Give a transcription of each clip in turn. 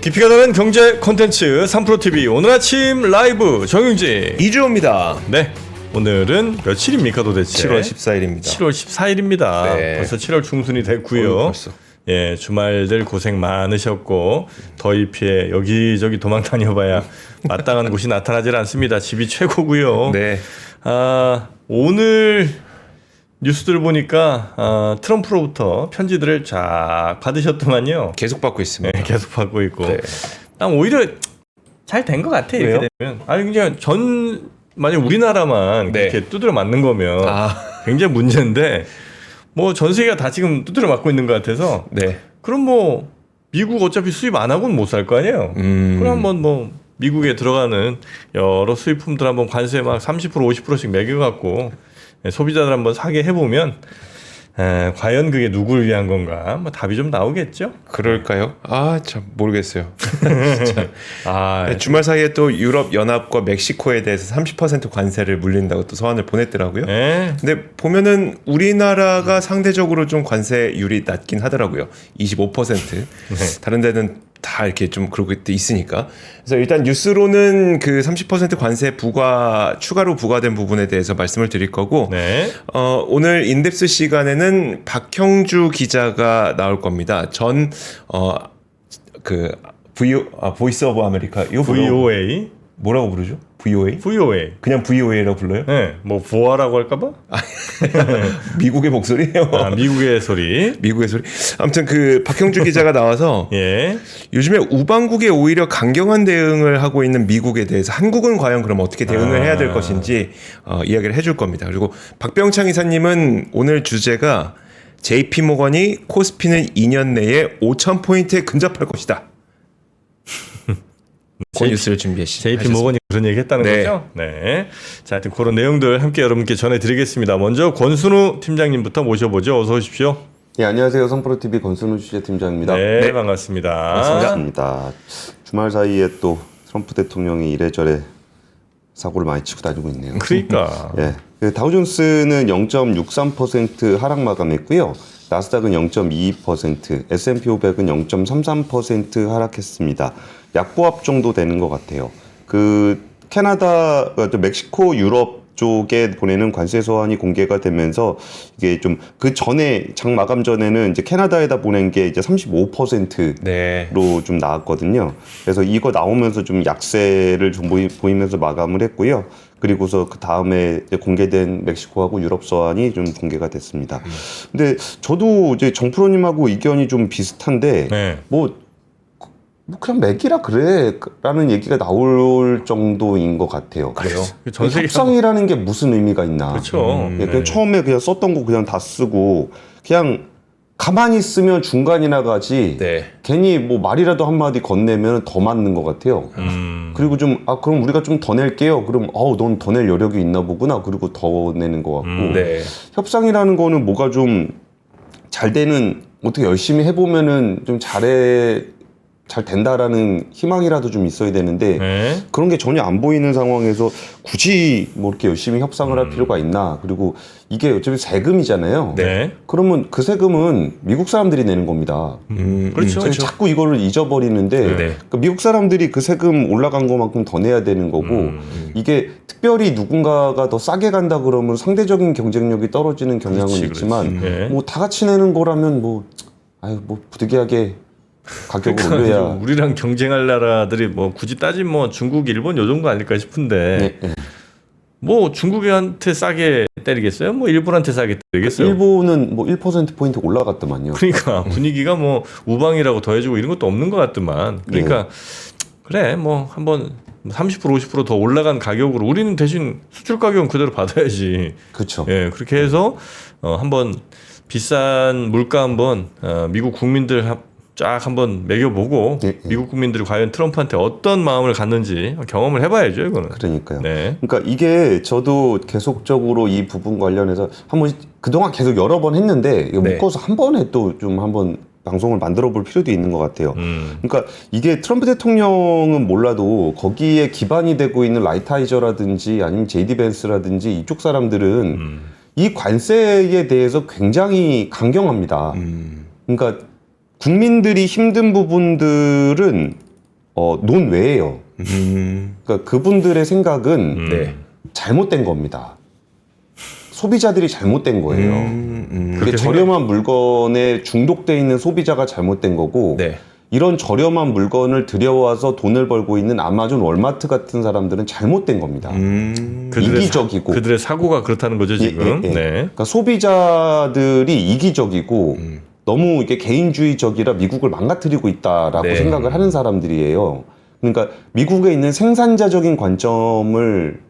깊이가 다른 경제 콘텐츠 3프로TV 오늘 아침 라이브 정윤지 이주호입니다. 네 오늘은 며칠입니까 도대체 7월 14일입니다. 7월 14일입니다 네. 벌써 7월 중순이 됐고요 벌써. 예 주말들 고생 많으셨고 더위 피해 여기저기 도망 다녀봐야 마땅한 곳이 나타나질 않습니다 집이 최고고요 네. 아, 오늘 뉴스들 보니까 아, 트럼프로부터 편지들을 쫙 받으셨더만요 계속 받고 있습니다. 네, 계속 받고 있고. 네. 난 오히려 잘 된 것 같아 이렇게? 되면. 아니 그냥 전 만약 우리나라만 네. 이렇게 두드려 맞는 거면 아, 굉장히 문제인데 뭐 전 세계가 다 지금 두드려 맞고 있는 것 같아서 네. 그럼 뭐 미국 어차피 수입 안 하고는 못 살 거 아니에요. 음. 그럼 한번 뭐 미국에 들어가는 여러 수입품들 한번 관세 막 30% 50%씩 매겨 갖고 예, 소비자들 한번 사게 해보면 에, 과연 그게 누구를 위한 건가? 뭐 답이 좀 나오겠죠. 그럴까요? 아, 참 모르겠어요. 아, 주말 사이에 또 유럽 연합과 멕시코에 대해서 30% 관세를 물린다고 또 서한을 보냈더라고요. 예. 근데 보면은 우리나라가 상대적으로 좀 관세율이 낮긴 하더라고요. 25%. 다른 데는 다 이렇게 좀 그러고 있으니까. 그래서 일단 뉴스로는 그 30% 관세 부과 추가로 부과된 부분에 대해서 말씀을 드릴 거고 네. 어, 오늘 인덱스 시간에는 박형주 기자가 나올 겁니다. 전 어, 그 VO 아 보이스 오브 아메리카 뭐라고, VOA, 뭐라고 부르죠? VOA? VOA. 그냥 VOA라고 불러요? 네, 뭐 보아라고 할까봐? 미국의 목소리예요. 아, 미국의 소리. 미국의 소리. 아무튼 그 박형주 기자가 나와서 예. 요즘에 우방국에 오히려 강경한 대응을 하고 있는 미국에 대해서 한국은 과연 그럼 어떻게 대응을 해야 될 아. 것인지 어, 이야기를 해줄 겁니다. 그리고 박병창 이사님은 오늘 주제가 JP 모건이 코스피는 2년 내에 5천 포인트에 근접할 것이다. 그 뉴스를 준비해 JP 모건이 그런 얘기 했다는 네. 거죠? 네. 자, 하여튼 그런 내용들 함께 여러분께 전해드리겠습니다. 먼저 권순우 팀장님부터 모셔보죠. 어서 오십시오. 예, 안녕하세요. 성프로TV 권순우 취재팀장입니다. 네, 네. 반갑습니다. 반갑습니다. 주말 사이에 또 트럼프 대통령이 이래저래 사고를 많이 치고 다니고 있네요. 그러니까. 예, 그 다우존스는 0.63% 하락 마감했고요. 나스닥은 0.22%, S&P 500은 0.33% 하락했습니다. 약보합 정도 되는 것 같아요. 그 캐나다, 어, 또 멕시코, 유럽 쪽에 보내는 관세 소환이 공개가 되면서 이게 좀 그 전에 장 마감 전에는 이제 캐나다에다 보낸 게 이제 35% 네. 로좀 나왔거든요. 그래서 이거 나오면서 좀 약세를 좀 보이, 보이면서 마감을 했고요. 그리고서 그 다음에 공개된 멕시코하고 유럽 서한이 좀 공개가 됐습니다. 근데 저도 이제 정프로님하고 의견이 좀 비슷한데 네. 뭐, 뭐 그냥 맥이라 그래라는 얘기가 나올 정도인 것 같아요. 그래요? 전 세계 협상이라는 게 무슨 의미가 있나? 그렇죠. 음. 예, 그냥 처음에 그냥 썼던 거 그냥 다 쓰고 그냥 가만히 있으면 중간이나 가지 네. 괜히 뭐 말이라도 한마디 건네면 더 맞는 것 같아요. 음. 그리고 좀, 아, 그럼 우리가 좀 더 낼게요. 그럼, 어우, 넌 더 낼 여력이 있나 보구나. 그리고 더 내는 것 같고. 음, 네. 협상이라는 거는 뭐가 좀 잘 되는, 어떻게 열심히 해보면은 좀 잘해, 잘 된다라는 희망이라도 좀 있어야 되는데, 네. 그런 게 전혀 안 보이는 상황에서 굳이 뭐 이렇게 열심히 협상을 할 필요가 있나. 그리고 이게 어차피 세금이잖아요. 네. 그러면 그 세금은 미국 사람들이 내는 겁니다. 음, 그렇죠. 저희 자꾸 이거를 잊어버리는데 네. 그러니까 미국 사람들이 그 세금 올라간 것만큼 더 내야 되는 거고 음. 이게 특별히 누군가가 더 싸게 간다 그러면 상대적인 경쟁력이 떨어지는 경향은 그렇지, 있지만 그렇지. 네. 뭐 다 같이 내는 거라면 뭐 아유 뭐 부득이하게 가격을 올려야 그러니까 우리랑 경쟁할 나라들이 뭐 굳이 따지면 뭐 중국, 일본 요 정도 아닐까 싶은데 네, 네. 뭐 중국한테 싸게 때리겠어요? 뭐 일본한테 싸게 때리겠어요? 일본은 뭐 1% 포인트 올라갔더만요. 그러니까 분위기가 뭐 우방이라고 더해주고 이런 것도 없는 것 같더만. 그러니까 그래 뭐 한번 30% 50%더 올라간 가격으로 우리는 대신 수출 가격은 그대로 받아야지. 그렇죠. 예 그렇게 해서 어 한번 비싼 물가 한번 어, 미국 국민들 하- 쫙 한번 매겨보고 예, 예. 미국 국민들이 과연 트럼프한테 어떤 마음을 갖는지 경험을 해봐야죠 이거는. 그러니까요. 네. 그러니까 이게 저도 계속적으로 이 부분 관련해서 한번 그동안 계속 여러 번 했는데 이거 네. 묶어서 한 번에 또 좀 한번 방송을 만들어 볼 필요도 있는 것 같아요. 음. 그러니까 이게 트럼프 대통령은 몰라도 거기에 기반이 되고 있는 라이타이저라든지 아니면 제이디 벤스라든지 이쪽 사람들은 음. 이 관세에 대해서 굉장히 강경합니다. 음. 그러니까 국민들이 힘든 부분들은 어, 논외예요. 음, 그러니까 그분들의 생각은 음. 네. 잘못된 겁니다. 소비자들이 잘못된 거예요. 음, 음. 그게 저렴한 물건에 중독돼 있는 소비자가 잘못된 거고 네. 이런 저렴한 물건을 들여와서 돈을 벌고 있는 아마존, 월마트 같은 사람들은 잘못된 겁니다. 음, 그들의 이기적이고. 사, 그들의 사고가 그렇다는 거죠 지금. 예, 예, 예. 네. 그러니까 소비자들이 이기적이고 음. 너무 이게 개인주의적이라 미국을 망가뜨리고 있다라고 네. 생각을 하는 사람들이에요. 그러니까 미국에 있는 생산자적인 관점을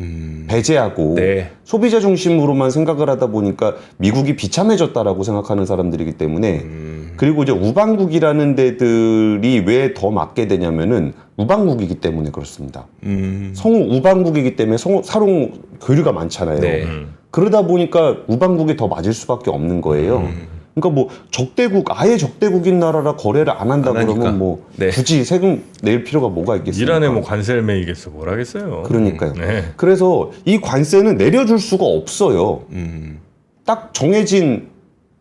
음. 배제하고 네. 소비자 중심으로만 생각을 하다 보니까 미국이 비참해졌다라고 생각하는 사람들이기 때문에 음. 그리고 이제 우방국이라는 데들이 왜 더 맞게 되냐면은 우방국이기 때문에 그렇습니다. 음. 성우 우방국이기 때문에 성우, 사롱 교류가 많잖아요. 네. 음. 그러다 보니까 우방국이 더 맞을 수밖에 없는 거예요. 음. 그러니까 뭐 적대국 아예 적대국인 나라라 거래를 안 한다 안 하니까. 그러면 뭐 네. 굳이 세금 낼 필요가 뭐가 있겠습니까? 이란에 뭐 관세를 매이겠어 뭘 하겠어요. 그러니까요. 네. 그래서 이 관세는 내려줄 수가 없어요. 음. 딱 정해진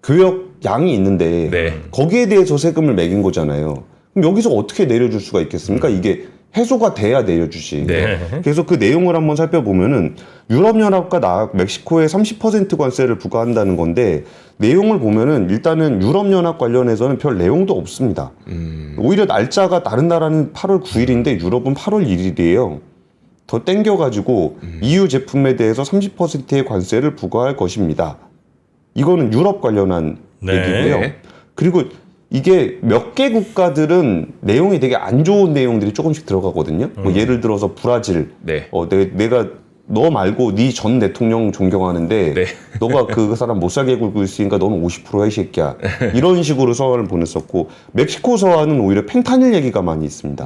교역 양이 있는데 네. 거기에 대해서 세금을 매긴 거잖아요. 그럼 여기서 어떻게 내려줄 수가 있겠습니까? 이게 해소가 돼야 내려주지. 음. 네. 그래서 그 내용을 한번 살펴보면은 유럽연합과 나 멕시코에 30% 관세를 부과한다는 건데 내용을 보면은 일단은 유럽연합 관련해서는 별 내용도 없습니다. 음. 오히려 날짜가 다른 나라는 8월 9일인데 유럽은 8월 1일이에요. 더 땡겨가지고 EU 제품에 대해서 30%의 관세를 부과할 것입니다. 이거는 유럽 관련한 네. 얘기고요. 네. 그리고 이게 몇 개 국가들은 내용이 되게 안 좋은 내용들이 조금씩 들어가거든요. 뭐 예를 들어서 브라질, 네. 어, 내, 내가 너 말고 네 전 대통령 존경하는데 네. 너가 그 사람 못 살게 굴고 있으니까 너는 50%야 이 새끼야. 이런 식으로 서한을 보냈었고 멕시코 서한은 오히려 펜타닐 얘기가 많이 있습니다.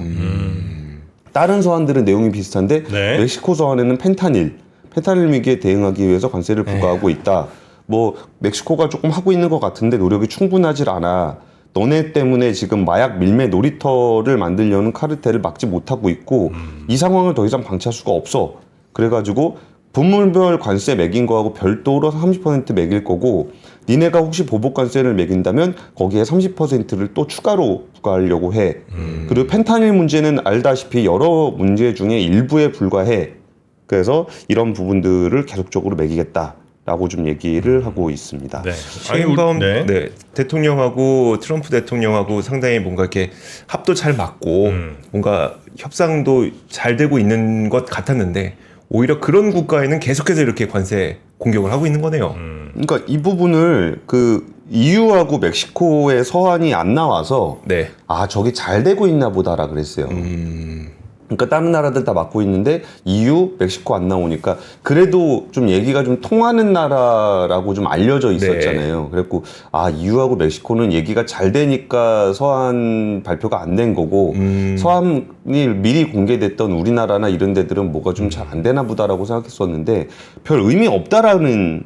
다른 서한들은 내용이 비슷한데 네. 멕시코 서한에는 펜타닐, 펜타닐 위기에 대응하기 위해서 관세를 부과하고 있다. 뭐 멕시코가 조금 하고 있는 것 같은데 노력이 충분하질 않아. 너네 때문에 지금 마약 밀매 놀이터를 만들려는 카르텔을 막지 못하고 있고 이 상황을 더 이상 방치할 수가 없어. 그래가지고 분물별 관세 매긴 거하고 별도로 30% 매길 거고 니네가 혹시 보복 관세를 매긴다면 거기에 30%를 또 추가로 부과하려고 해. 그리고 펜타닐 문제는 알다시피 여러 문제 중에 일부에 불과해. 그래서 이런 부분들을 계속적으로 매기겠다 라고 좀 얘기를 하고 있습니다. 네. 셰인바움 네. 네. 대통령하고 트럼프 대통령하고 상당히 뭔가 이렇게 합도 잘 맞고 음. 뭔가 협상도 잘 되고 있는 것 같았는데 오히려 그런 국가에는 계속해서 이렇게 관세 공격을 하고 있는 거네요. 음. 그러니까 이 부분을 그 EU하고 멕시코의 서한이 안 나와서 네. 아 저기 잘 되고 있나 보다라 그랬어요. 음. 그러니까 다른 나라들 다 맡고 있는데 EU, 멕시코 안 나오니까 그래도 좀 얘기가 좀 통하는 나라라고 좀 알려져 있었잖아요. 그랬고 아 EU하고 멕시코는 얘기가 잘 되니까 서한 발표가 안 된 거고 음. 서한이 미리 공개됐던 우리나라나 이런 데들은 뭐가 좀 잘 안 되나 보다라고 생각했었는데 별 의미 없다라는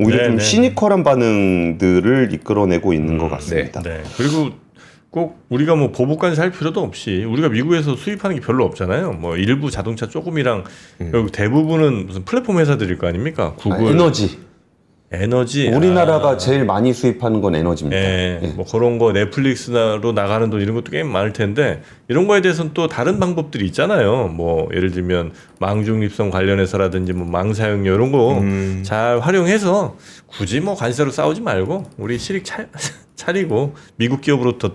오히려 네, 좀 네. 시니컬한 반응들을 이끌어내고 있는 것 같습니다. 네. 그리고 꼭 우리가 뭐 보복까지 살 필요도 없이 우리가 미국에서 수입하는 게 별로 없잖아요. 뭐 일부 자동차 조금이랑 결국 대부분은 무슨 플랫폼 회사들일 거 아닙니까? 아, 구글, 에너지. 에너지. 우리나라가 아, 제일 많이 수입하는 건 에너지입니다. 예, 예. 뭐 그런 거 넷플릭스로 나가는 돈 이런 것도 꽤 많을 텐데 이런 거에 대해서는 또 다른 방법들이 있잖아요. 뭐 예를 들면 망중립성 관련해서라든지 뭐 망사용 이런 거잘 음. 활용해서 굳이 뭐 관세로 싸우지 말고 우리 실익 차, 차리고 미국 기업으로부터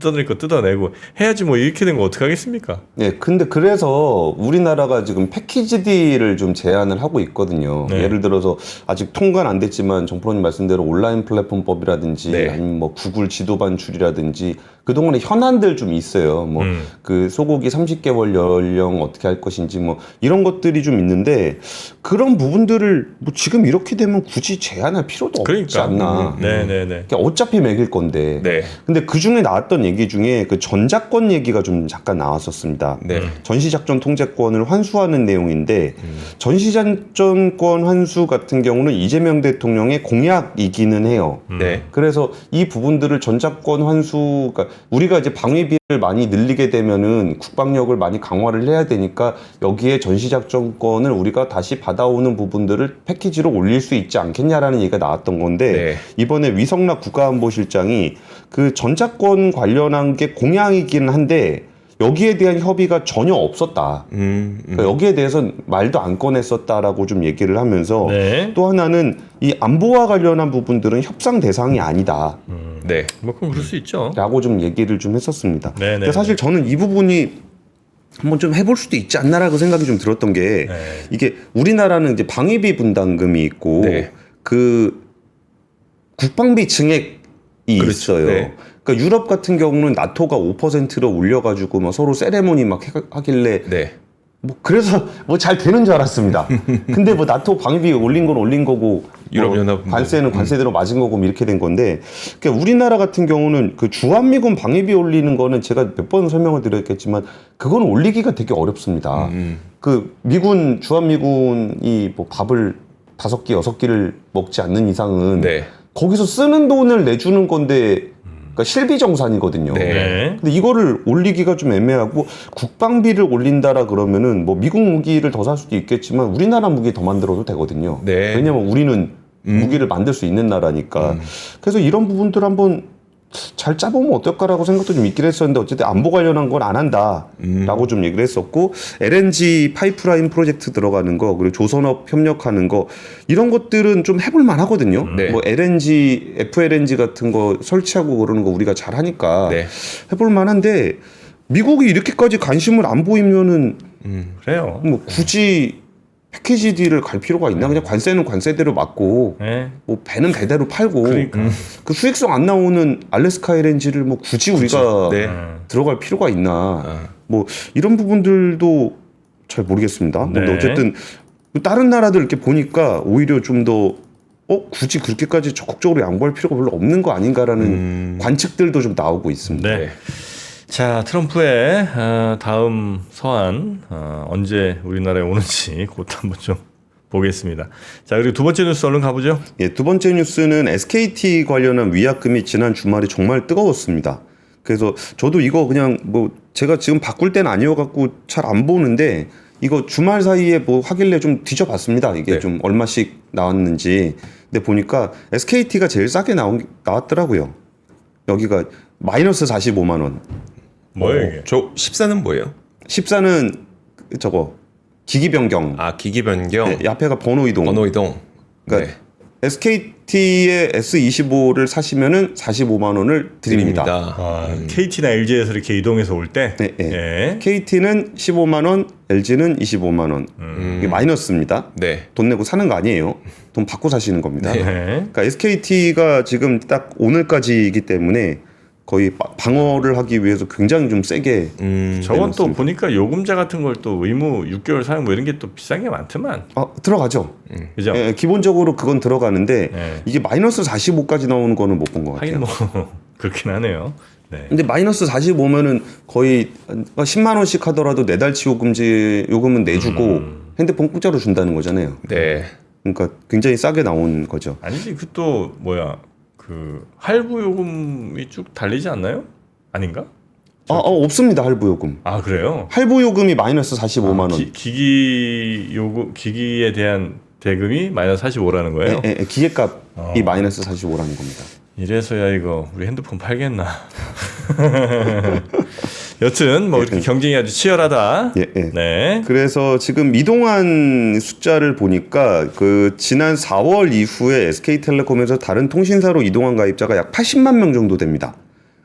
뜯어낼 거 뜯어내고 해야지 뭐 이렇게 된 거 어떻게 하겠습니까? 네, 근데 그래서 우리나라가 지금 패키지 딜을 좀 제안을 하고 있거든요. 네. 예를 들어서 아직 통과는 안 됐지만 정프로님 말씀대로 온라인 플랫폼법이라든지 네. 아니면 뭐 구글 지도 반출이라든지 그동안에 현안들 좀 있어요. 뭐 음. 그 소고기 30개월 연령 어떻게 할 것인지 뭐 이런 것들이 좀 있는데 그런 부분들을 뭐 지금 이렇게 되면 굳이 제안할 필요도 없지 그러니까. 않나. 네네 네. 그러니까 어차피 매길 건데. 네. 근데 그 중에 나왔던 얘기 중에 그 전작권 얘기가 좀 잠깐 나왔었습니다. 네. 전시작전 통제권을 환수하는 내용인데 음. 전시작전권 환수 같은 경우는 이재명 대통령의 공약이기는 해요. 네. 그래서 이 부분들을 전작권 환수가 우리가 이제 방위비를 많이 늘리게 되면은 국방력을 많이 강화를 해야 되니까 여기에 전시작전권을 우리가 다시 받아오는 부분들을 패키지로 올릴 수 있지 않겠냐라는 얘기가 나왔던 건데 네. 이번에 위성락 국가안보실장이 그 전작권 관련한 게 공약이긴 한데 여기에 대한 협의가 전혀 없었다. 음, 음. 그러니까 여기에 대해서 말도 안 꺼냈었다라고 좀 얘기를 하면서 네. 또 하나는 이 안보와 관련한 부분들은 협상 대상이 아니다. 네. 뭐 그럼 그럴 수 있죠. 라고 좀 얘기를 좀 했었습니다. 네 네. 근데 사실 저는 이 부분이 한번 좀 해볼 수도 있지 않나라고 생각이 좀 들었던 게 네. 이게 우리나라는 이제 방위비 분담금이 있고 네. 그 국방비 증액이 그렇죠. 있어요. 네. 그러니까 유럽 같은 경우는 나토가 5%로 올려가지고 막 서로 세레모니 막 해- 하길래 네. 뭐 그래서 뭐 잘 되는 줄 알았습니다. 근데 뭐 나토 방위비 올린 건 올린 거고 유럽 연합 뭐 관세는 관세대로 맞은 거고 뭐 이렇게 된 건데 그러니까 우리나라 같은 경우는 그 주한미군 방위비 올리는 거는 제가 몇 번 설명을 드렸겠지만 그건 올리기가 되게 어렵습니다. 음. 그 미군 주한미군이 뭐 밥을 다섯 끼 여섯 끼를 먹지 않는 이상은 네. 거기서 쓰는 돈을 내주는 건데 그러니까 실비 정산이거든요. 네. 네. 근데 이거를 올리기가 좀 애매하고 국방비를 올린다라 그러면은 뭐 미국 무기를 더 살 수도 있겠지만 우리나라 무기 더 만들어도 되거든요. 네. 왜냐면 우리는 무기를 만들 수 있는 나라니까. 그래서 이런 부분들 한번 잘 짜보면 어떨까라고 생각도 좀 있긴 했었는데 어쨌든 안보 관련한 건 안 한다라고 좀 얘기를 했었고 LNG 파이프라인 프로젝트 들어가는 거 그리고 조선업 협력하는 거 이런 것들은 좀 해볼 만하거든요. 네. 뭐 LNG, FLNG 같은 거 설치하고 그러는 거 우리가 잘 하니까 네. 해볼 만한데 미국이 이렇게까지 관심을 안 보이면은 음. 그래요. 뭐 굳이 패키지 딜을 갈 필요가 있나? 그냥 관세는 관세대로 맞고 네. 뭐 배는 배대로 팔고 그러니까. 그 수익성 안 나오는 알래스카 LNG를 뭐 굳이 우리가 네. 음. 들어갈 필요가 있나? 아. 뭐 이런 부분들도 잘 모르겠습니다. 네. 근데 어쨌든 다른 나라들 이렇게 보니까 오히려 좀더 어, 굳이 그렇게까지 적극적으로 양보할 필요가 별로 없는 거 아닌가라는 음. 관측들도 좀 나오고 있습니다. 네. 자, 트럼프의 어, 다음 서한 어, 언제 우리나라에 오는지 곧 한번 좀 보겠습니다. 자, 그리고 두 번째 뉴스 얼른 가보죠. 예, 두 번째 뉴스는 SKT 관련한 위약금이 지난 주말에 정말 뜨거웠습니다. 그래서 저도 이거 그냥 뭐 제가 지금 바꿀 때는 아니어갖고 잘 안 보는데 이거 주말 사이에 뭐 하길래 좀 뒤져봤습니다. 이게 네. 좀 얼마씩 나왔는지. 근데 보니까 SKT가 제일 싸게 나온 나왔더라고요. 여기가 마이너스 45만 원. 뭐예요 어, 이게? 저 14는 뭐예요? 14는 저거 기기 변경. 아, 기기 변경, 네, 앞에가 번호 이동. 번호 이동. 그러니까 네. SKT의 S25를 사시면은 45만 원을 드립니다. 아, KT나 LG에서 이렇게 이동해서 올 때, 네, 네. 예. KT는 15만 원, LG는 25만 원. 음. 이게 마이너스입니다. 네. 돈 내고 사는 거 아니에요. 돈 받고 사시는 겁니다. 네. 그러니까 SKT가 지금 딱 오늘까지이기 때문에 거의 바- 방어를 하기 위해서 굉장히 좀 세게 음. 저건 또. 보니까 요금제 같은 걸 또 의무 6개월 사용 뭐 이런 게 또 비싼 게 많더만. 아, 들어가죠. 그죠? 예, 기본적으로 그건 들어가는데 예. 이게 마이너스 45까지 나오는 거는 못 본 것 같아요. 하긴 뭐 그렇긴 하네요. 네. 근데 마이너스 45면은 거의 10만 원씩 하더라도 네 달치 요금제 요금은 내주고 음. 핸드폰 공짜로 준다는 거잖아요. 네. 그러니까 굉장히 싸게 나온 거죠. 아니지 그 또 뭐야 그 할부 요금이 쭉 달리지 않나요? 아닌가? 아, 어, 없습니다 할부 요금. 아 그래요? 할부 요금이 마이너스 45만 원. 기, 기기 요금 기기에 대한 대금이 마이너스 45라는 거예요. 예, 예, 기계값이 어. 마이너스 45라는 겁니다. 이래서야 이거 우리 핸드폰 팔겠나? 여튼 뭐 이렇게 경쟁이 아주 치열하다. 예, 예. 네. 그래서 지금 이동한 숫자를 보니까 그 지난 4월 이후에 SK텔레콤에서 다른 통신사로 이동한 가입자가 약 80만 명 정도 됩니다.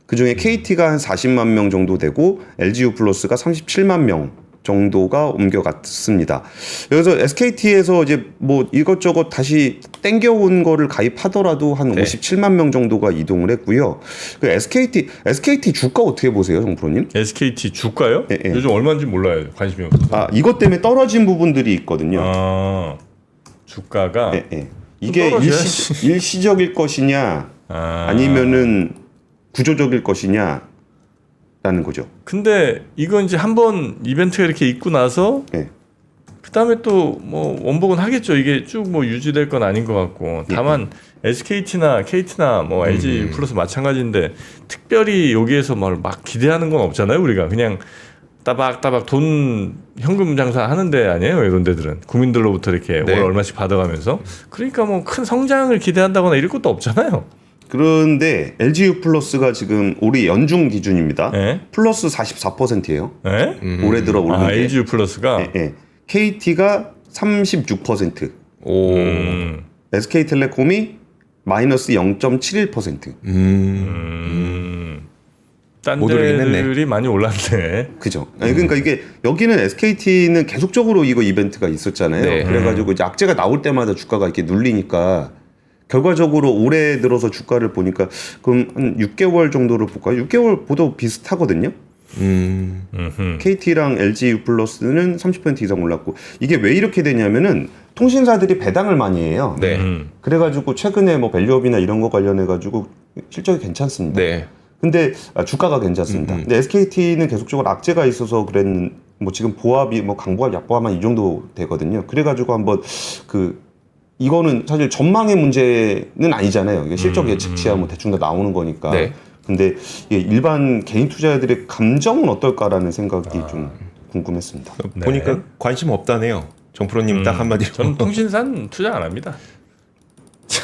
그 중에 KT가 한 40만 명 정도 되고 LGU 플러스가 37만 명 정도가 옮겨갔습니다. 그래서 SKT에서 이제 뭐 이것저것 다시 땡겨온 거를 가입하더라도 한 네. 57만 명 정도가 이동을 했고요. 그 SKT SKT 주가 어떻게 보세요, 정프로님? SKT 주가요? 예, 예. 요즘 얼마인지 몰라요. 관심이 없어서. 아 이것 때문에 떨어진 부분들이 있거든요. 아, 주가가 예, 예. 이게. 일시, 일시적일 것이냐 아. 아니면은 구조적일 것이냐 라는 거죠. 근데 이건 이제 한번 이벤트가 이렇게 있고 나서 예. 그다음에 또 뭐 원복은 하겠죠. 이게 쭉 뭐 유지될 건 아닌 것 같고 다만 SKT나 KT나 뭐 LG 플러스 마찬가지인데 특별히 여기에서 뭘 막 기대하는 건 없잖아요. 우리가 그냥 따박따박 돈 현금 장사 하는데 아니에요. 이런 데들은 국민들로부터 이렇게 네. 월 얼마씩 받아가면서 그러니까 뭐 큰 성장을 기대한다거나 이럴 것도 없잖아요. 그런데 LGU 플러스가 지금 우리 연중 기준입니다. 네. 플러스 44%예요. 네? 올해 들어 오른 아, 게. LG 플러스가 예, 예. KT가 36%, 오. 음, SK텔레콤이 마이너스 0.71%. 음. 음. 딴 못 오르긴 했네. 데들이 많이 올랐네. 그죠. 아니, 그러니까 이게 여기는 SKT는 계속적으로 이거 이벤트가 있었잖아요. 네. 그래가지고 이제 악재가 나올 때마다 주가가 이렇게 눌리니까 결과적으로 올해 들어서 주가를 보니까 그럼 한 6개월 정도를 볼까요? 6개월 보도 비슷하거든요. 음. 음흠. KT랑 LG U 플러스는 30% 이상 올랐고 이게 왜 이렇게 되냐면은 통신사들이 배당을 많이 해요. 네. 음. 그래가지고 최근에 뭐 밸류업이나 이런 거 관련해가지고 실적이 괜찮습니다. 네. 근데 아, 주가가 괜찮습니다. 근데 SKT는 계속적으로 악재가 있어서 그랬는 뭐 지금 보합이 뭐 강보합, 약보합만 이 정도 되거든요. 그래가지고 한번 그 이거는 사실 전망의 문제는 아니잖아요. 이게 실적 예측치야 뭐 대충 다 나오는 거니까. 네. 근데 일반 개인 투자자들의 감정은 어떨까라는 생각이 좀 궁금했습니다. 네. 보니까 관심 없다네요. 정프로님 딱 한마디로. 저는 통신산 투자 안 합니다.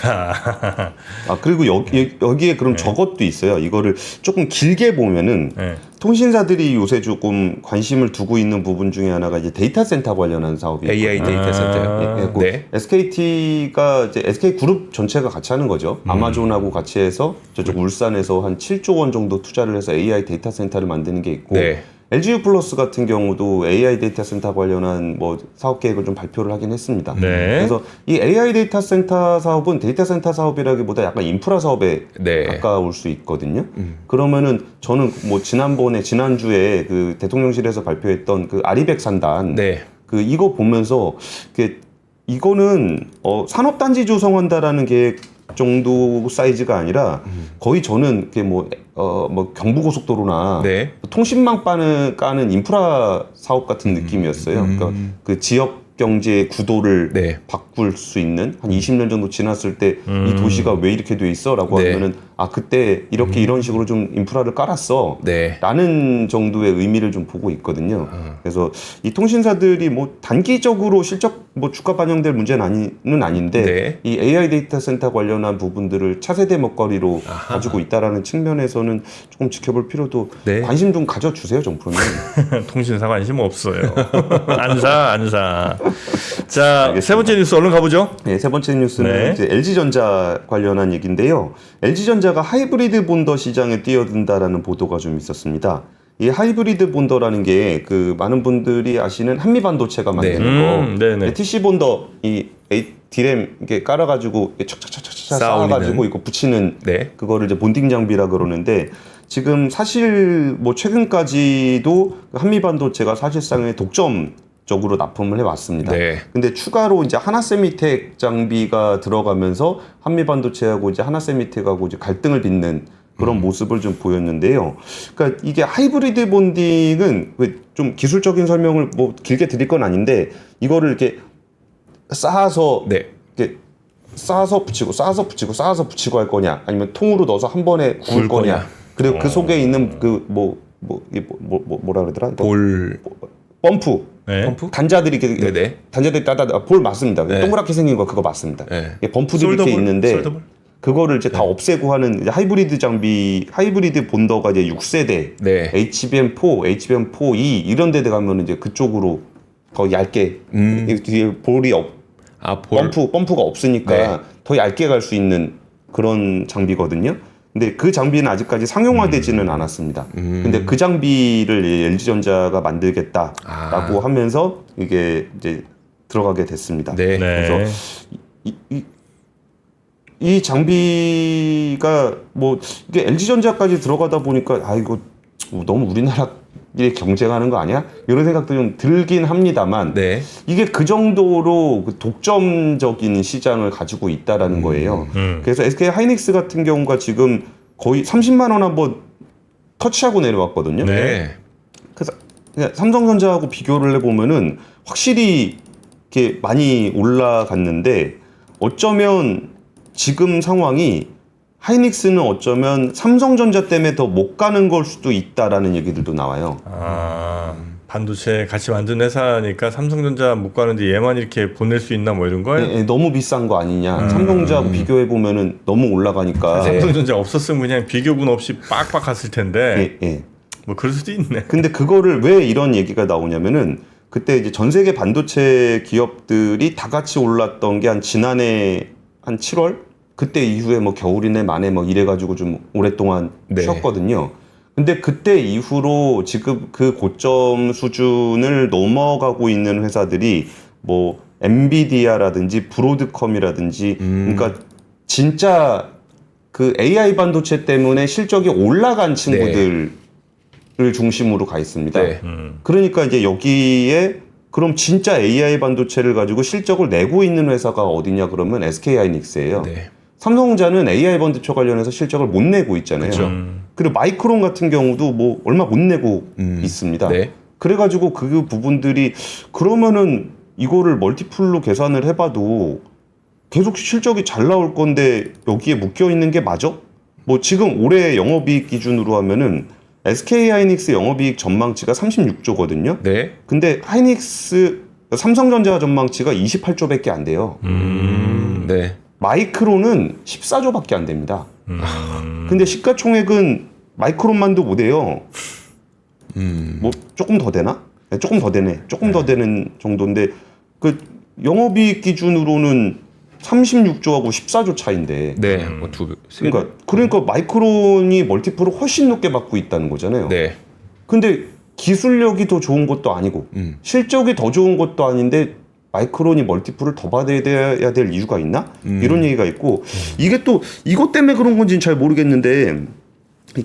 자, 아 그리고 여기 여기에 그럼 저것도 있어요. 이거를 조금 길게 보면은 네. 통신사들이 요새 조금 관심을 두고 있는 부분 중에 하나가 이제 데이터 센터 관련한 사업이 AI 있거든요. 데이터 센터요. 아, 예, 예, 그 네. SKT가 이제 SK 그룹 전체가 같이 하는 거죠. 음. 아마존하고 같이 해서 저쪽 울산에서 한 7조 원 정도 투자를 해서 AI 데이터 센터를 만드는 게 있고 네. LGU 플러스 같은 경우도 AI 데이터 센터 관련한 뭐 사업 계획을 좀 발표를 하긴 했습니다. 네. 그래서 이 AI 데이터 센터 사업은 데이터 센터 사업이라기보다 약간 인프라 사업에 네. 가까울 수 있거든요. 그러면은 저는 뭐 지난번에 지난주에 그 대통령실에서 발표했던 그 아리백 산단 네. 그 이거 보면서 그 이거는 어 산업단지 조성한다라는 계획 정도 사이즈가 아니라 거의 저는 그게 뭐 어 뭐 경부고속도로나 네. 통신망 빠는 까는 인프라 사업 같은 느낌이었어요. 그러니까 그 지역 경제의 구도를 네. 바꿀 수 있는 한 20년 정도 지났을 때이 음. 도시가 왜 이렇게 돼 있어 라고 네. 하면은 아 그때 이렇게 이런 식으로 좀 인프라를 깔았어. 네. 라는 정도의 의미를 좀 보고 있거든요. 어. 그래서 이 통신사들이 뭐 단기적으로 실적 뭐 주가 반영될 문제는 아니는 아닌데 네. 이 AI 데이터 센터 관련한 부분들을 차세대 먹거리로 아하. 가지고 있다라는 측면에서는 조금 지켜볼 필요도 네. 관심 좀 가져주세요, 정프로님. 통신사 관심 없어요. 안 사, 안 사. 자, 세 번째 뉴스 얼른 가보죠. 네, 세 번째 뉴스는 네. 이제 LG전자 관련한 얘기인데요. LG전자 가 하이브리드 본더 시장에 뛰어든다라는 보도가 좀 있었습니다. 이 하이브리드 본더라는 게 그 많은 분들이 아시는 한미 반도체가 만드는 네. 거. 음, 네네. TC 본더 이 D램 이렇게 깔아가지고 척척척척 쌓아 쌓아가지고. 이거 붙이는 네. 그거를 이제 본딩 장비라 그러는데 지금 사실 뭐 최근까지도 그 한미 반도체가 사실상의 독점 적으로 납품을 해왔습니다. 네. 근데 추가로 이제 하나세미텍 장비가 들어가면서 한미 반도체하고 이제 하나세미텍하고 이제 갈등을 빚는 그런 모습을 좀 보였는데요. 그러니까 이게 하이브리드 본딩은 그좀 기술적인 설명을 뭐 길게 드릴 건 아닌데 이거를 이렇게 쌓아서 네. 이렇게 쌓아서 붙이고 쌓아서 붙이고 쌓아서 붙이고 할 거냐 아니면 통으로 넣어서 한 번에 구울 구울 거냐 거냐. 그리고 그 속에 있는 그뭐뭐 뭐, 뭐, 뭐 뭐라 그러더라 볼 펌프 네. 펌프? 단자들이 이렇게 네네. 단자들이 따다 아, 볼 맞습니다 네. 동그랗게 생긴 거 그거 맞습니다 네. 이게 범프들이 이렇게 솔더볼? 있는데 솔더볼? 그거를 이제 다 없애고 하는 이제 하이브리드 장비 하이브리드 본더가 이제 6세대 네. HBM4, HBM4E 이런 데들 가면 이제 그쪽으로 더 얇게 음. 이 뒤에 볼이 없 아, 볼. 펌프 펌프가 없으니까 네. 더 얇게 갈 수 있는 그런 장비거든요. 근데 그 장비는 아직까지 상용화되지는 않았습니다. 근데 그 장비를 LG전자가 만들겠다라고 아. 하면서 이게 이제 들어가게 됐습니다. 네. 네. 그래서 이, 이, 이 장비가 뭐 이게 LG전자까지 들어가다 보니까 아 이거 너무 우리나라 끼리 경쟁하는 거 아니야? 이런 생각도 좀 들긴 합니다만 네. 이게 그 정도로 그 독점적인 시장을 가지고 있다라는 거예요. 음. 그래서 SK 하이닉스 같은 경우가 지금 거의 30만 원 한번 터치하고 내려왔거든요. 네. 그래서 삼성전자하고 비교를 해보면은 확실히 이렇게 많이 올라갔는데 어쩌면 지금 상황이 하이닉스는 어쩌면 삼성전자 때문에 더 못 가는 걸 수도 있다라는 얘기들도 나와요. 아, 반도체 같이 만든 회사니까 삼성전자 못 가는데 얘만 이렇게 보낼 수 있나 뭐 이런 걸 예, 예, 너무 비싼 거 아니냐. 음. 삼성전자하고 비교해 보면은 너무 올라가니까. 네. 삼성전자 없었으면 그냥 비교분 없이 빡빡 갔을 텐데 예, 예. 뭐 그럴 수도 있네. 근데 그거를 왜 이런 얘기가 나오냐면은 그때 이제 전 세계 반도체 기업들이 다 같이 올랐던 게 한 지난해 한 7월 그때 이후에 뭐 겨울이네 만에 뭐 이래가지고 좀 오랫동안 네. 쉬었거든요. 근데 그때 이후로 지금 그 고점 수준을 넘어가고 있는 회사들이 뭐 엔비디아라든지 브로드컴이라든지 음. 그러니까 진짜 그 AI 반도체 때문에 실적이 올라간 친구들을 중심으로 가 있습니다. 네. 음. 그러니까 이제 여기에 그럼 진짜 AI 반도체를 가지고 실적을 내고 있는 회사가 어디냐 그러면 SK 하이닉스예요. 네. 삼성전자는 AI 반도체 관련해서 실적을 못 내고 있잖아요. 그렇죠. 음. 그리고 마이크론 같은 경우도 뭐 얼마 못 내고 음. 있습니다. 네. 그래가지고 그 부분들이 그러면은 이거를 멀티플로 계산을 해봐도 계속 실적이 잘 나올 건데 여기에 묶여 있는 게 맞아? 뭐 지금 올해 영업이익 기준으로 하면은 SK 하이닉스 영업이익 전망치가 36조거든요. 네. 근데 하이닉스 삼성전자 전망치가 28조밖에 안 돼요. 음. 네. 마이크론은 14조밖에 안 됩니다. 음. 근데 시가총액은 마이크론만도 못 해요. 음. 뭐 조금 더 되나? 네, 조금 더 되네. 조금 더 되는 정도인데 그 영업이익 기준으로는 36조하고 14조 차인데. 네. 뭐두 세. 그러니까 그러니까 마이크론이 멀티플을 훨씬 높게 받고 있다는 거잖아요. 네. 근데 기술력이 더 좋은 것도 아니고 음. 실적이 더 좋은 것도 아닌데 마이크론이 멀티플을 더 받아야 될 이유가 있나? 음. 이런 얘기가 있고 이게 또 이것 때문에 그런 건지는 잘 모르겠는데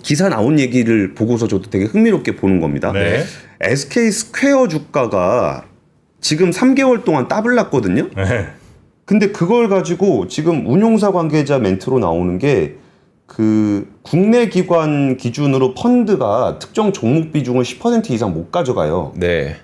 기사 나온 얘기를 보고서 저도 되게 흥미롭게 보는 겁니다. 네. SK 스퀘어 주가가 지금 3개월 동안 더블 났거든요. 네. 근데 그걸 가지고 지금 운용사 관계자 멘트로 나오는 게 그 국내 기관 기준으로 펀드가 특정 종목 비중을 10% 이상 못 가져가요. 네.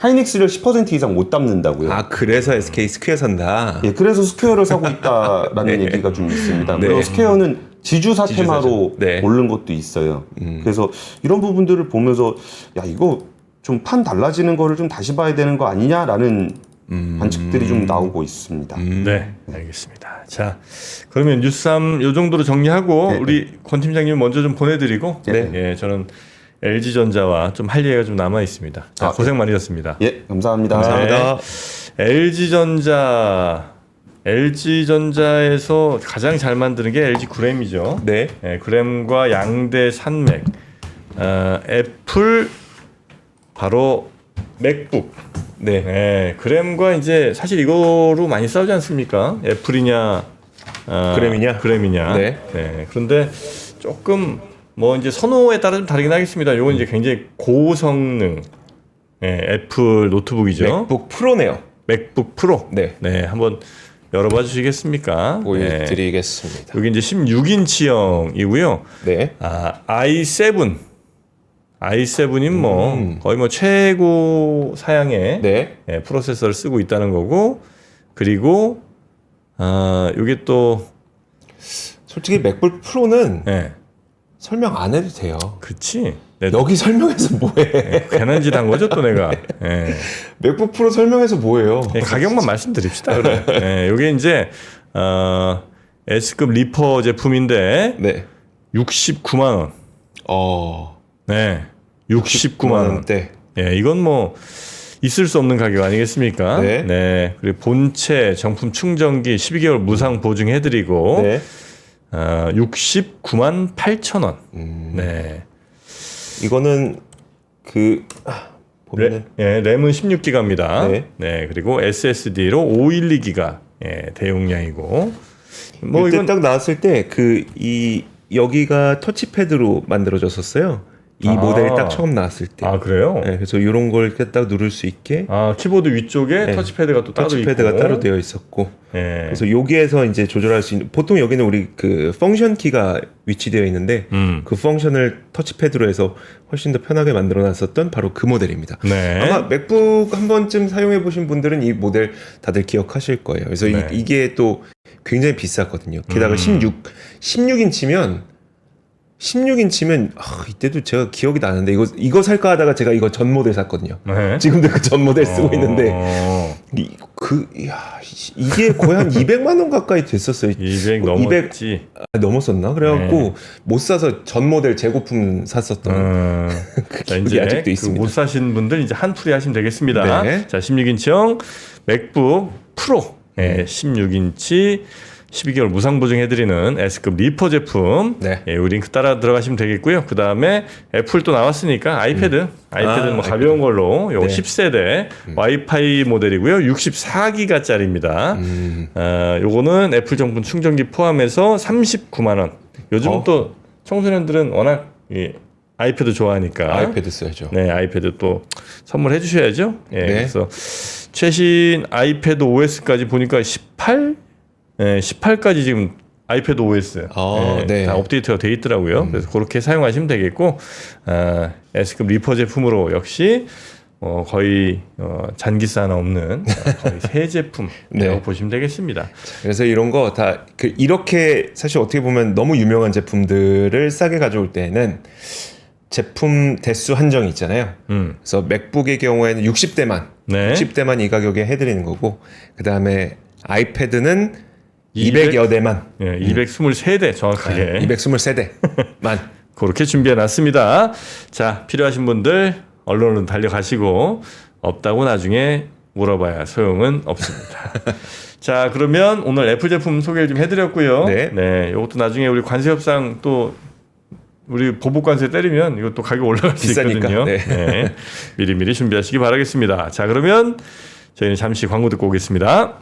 하이닉스를 10% 이상 못 담는다고요. 아 그래서 SK 스퀘어 산다. 예, 그래서 스퀘어를 사고 있다라는 네. 얘기가 좀 있습니다. 네. 그리고 스퀘어는 지주사 지주사죠. 테마로 네. 오른 것도 있어요. 음. 그래서 이런 부분들을 보면서 야 이거 좀 판 달라지는 거를 좀 다시 봐야 되는 거 아니냐라는 음. 관측들이 좀 나오고 있습니다. 음. 네, 알겠습니다. 자, 그러면 뉴스함 요 정도로 정리하고 네, 우리 권 팀장님 먼저 좀 보내드리고, 네. 예, 저는 LG 전자와 좀 할 얘기가 좀 남아 있습니다. 자, 아, 고생 많으셨습니다. 예, 감사합니다. 감사합니다. LG 전자, LG 전자에서 가장 잘 만드는 게 LG 그램이죠. 네. 예, 그램과 양대 산맥, 어, 애플 바로 맥북. 네. 네, 그램과 이제 사실 이거로 많이 싸우지 않습니까? 애플이냐, 어, 그램이냐? 그램이냐. 네. 그런데 조금 뭐 이제 선호에 따라 좀 다르긴 하겠습니다. 요건 이제 굉장히 고성능 예, 애플 노트북이죠. 맥북 프로네요. 맥북 프로. 네. 네, 한번 열어봐 주시겠습니까? 네. 보여드리겠습니다. 여기 이제 16인치형이고요. 네. 아, i7. i7인 뭐 음. 거의 뭐 최고 사양의 네. 예, 프로세서를 쓰고 있다는 거고 그리고 아 이게 또 솔직히 맥북 프로는 예, 설명 안 해도 돼요. 그치 내 여기 설명해서 뭐해? 괜한 짓 한 거죠 또 내가 예. 맥북 프로 설명해서 뭐해요? 예, 가격만 말씀드립시다 예, 이게 이제 어, S급 리퍼 제품인데 네. 69만 원 어. 네, 69만 원 원대. 예, 이건 뭐 있을 수 없는 가격 아니겠습니까? 네. 그리고 본체 정품 충전기 12개월 무상 보증해드리고 네. 어, 69만 8천 원. 음. 네. 이거는 그 아, 보면은 래, 예, 램은 16기가입니다. 네. 네. 그리고 SSD로 512기가 예, 대용량이고. 뭐 이때 이건 딱 나왔을 때 그 이 여기가 터치패드로 만들어졌었어요. 이 아. 모델이 딱 처음 나왔을 때. 아 그래요? 네, 그래서 이런 걸 이렇게 딱 누를 수 있게 아 키보드 위쪽에 네. 터치패드가 또 따로 터치패드가 있고. 따로 되어 있었고 예. 그래서 여기에서 이제 조절할 수 있는 보통 여기는 우리 그 펑션 키가 위치되어 있는데 음. 그 펑션을 터치패드로 해서 훨씬 더 편하게 만들어 놨었던 바로 그 모델입니다. 네. 아마 맥북 한 번쯤 사용해 보신 분들은 이 모델 다들 기억하실 거예요. 그래서 네. 이, 게 또 굉장히 비쌌거든요. 게다가 음. 16 16인치면 16인치면 아, 이때도 제가 기억이 나는데 이거 이거 살까 하다가 제가 이거 전 모델 샀거든요. 네. 지금도 그 전 모델 쓰고 있는데 어, 이, 그 야, 이게 거의 한 200만 원 가까이 됐었어요. 200 뭐200 넘었지. 아, 넘었었나? 그래갖고 못 사서 전 모델 재고품 샀었던. 음, 자, 기억이 이제 아직도 그 있습니다. 못 사신 분들 이제 한풀이 하시면 되겠습니다. 네. 자, 16인치형 맥북 프로, 예, 16인치 12개월 무상 보증해드리는 S급 리퍼 제품, 네. 예, 이 링크 따라 들어가시면 되겠고요. 그 다음에 애플 또 나왔으니까 아이패드, 아이패드는 아, 뭐 가벼운 걸로 요거 네. 10세대 와이파이 모델이고요. 64기가짜리입니다. 음. 어, 요거는 애플 정품 충전기 포함해서 39만 원. 요즘 어? 은또 청소년들은 워낙 이 아이패드 좋아하니까 아이패드 써야죠. 네, 아이패드 또 선물해 주셔야죠. 예. 네. 그래서 최신 아이패드 OS까지 보니까 18 예, 18까지 지금 아이패드 OS 아, 예, 네. 음. 다 업데이트가 돼 있더라고요. 그래서 그렇게 사용하시면 되겠고 아, S급 리퍼 제품으로 역시 어, 거의 어, 잔기스 하나 없는 어, 거의 새 제품이라고 네. 보시면 되겠습니다. 그래서 이런 거 다 그 이렇게 사실 어떻게 보면 너무 유명한 제품들을 싸게 가져올 때는 제품 대수 한정이 있잖아요. 음. 그래서 맥북의 경우에는 60대만, 네. 60대만 이 가격에 해드리는 거고, 그 다음에 아이패드는 200 200여 대만, 예, 223대 정확하게 223대만. 그렇게 준비해 놨습니다. 자, 필요하신 분들 언론으로 달려가시고 없다고 나중에 물어봐야 소용은 없습니다. 자, 그러면 오늘 애플 제품 소개를 좀 해드렸고요. 네. 네, 이것도 나중에 우리 관세 협상 또 우리 보복 관세 때리면 이것도 가격 올라갈 수 있거든요. 네. 네. 미리미리 준비하시기 바라겠습니다. 자, 그러면 저희는 잠시 광고 듣고 오겠습니다.